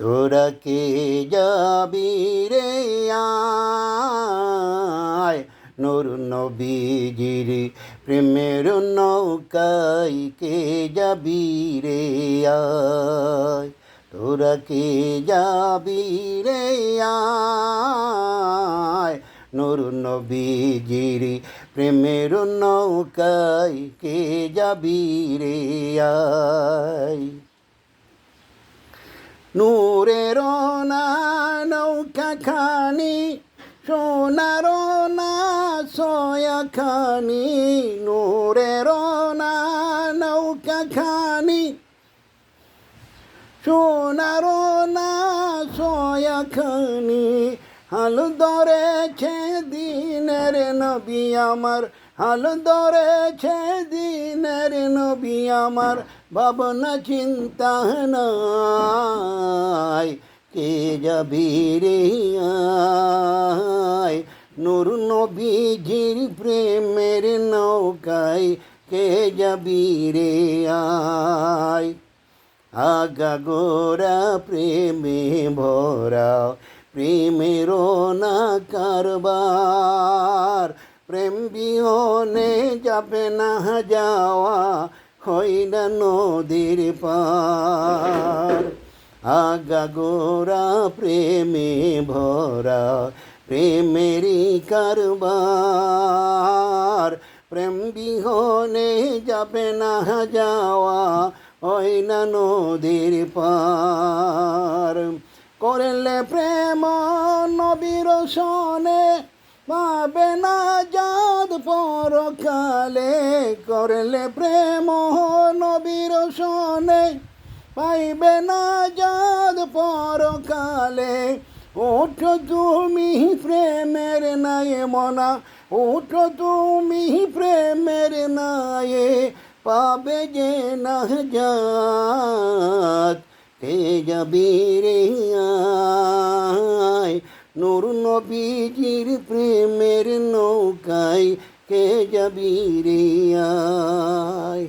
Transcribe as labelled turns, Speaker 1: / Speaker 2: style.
Speaker 1: তোরা কে যাবি রে আয়। নুর নবীজির প্রেমের নৌকাই কে যাবি রে আয়। তোরা কে যাবি রে আয়। নুর নবীজির প্রেমের নৌকাই কে যাবি রে আয়। নূরের না নৌকা খানি সোনার না সয়া খানি নূরের না নৌকা খানি সোনার না সয়া খানি হাল ধরেছে দিনের নবী আমার, হাল ধরেছে দিনের নবী আমার, ভাবনা চিন্তা নাই কে যাবি রে আয়? নুর নবীজির প্রেমের নৌকায় কে যাবি রে আয়? আগা গোরা প্রেমে ভরা প্রেমের না কারবার। প্রেম বিহনে যাবে না যাওয়া হয় না নদীর পার। আগা গোরা প্রেমে ভরা, প্রেমেরই কারবার। প্রেম বিহনে যাবে না যাওয়া, ওই না নদীর পার। করলে প্রেম নবীর সনে পাবে না জাদ পরকালে। করলে প্রেম নবীর সনে পাইবে না জাদ পরকালে, ওঠ তুমি প্রেমের নাই মনা, ওঠ তুমি প্রেমের নায়ে, পাবে যে না যাত যাবি রে নুর নবীজির প্রেমের নৌকায়, কে যাবি রে আয়?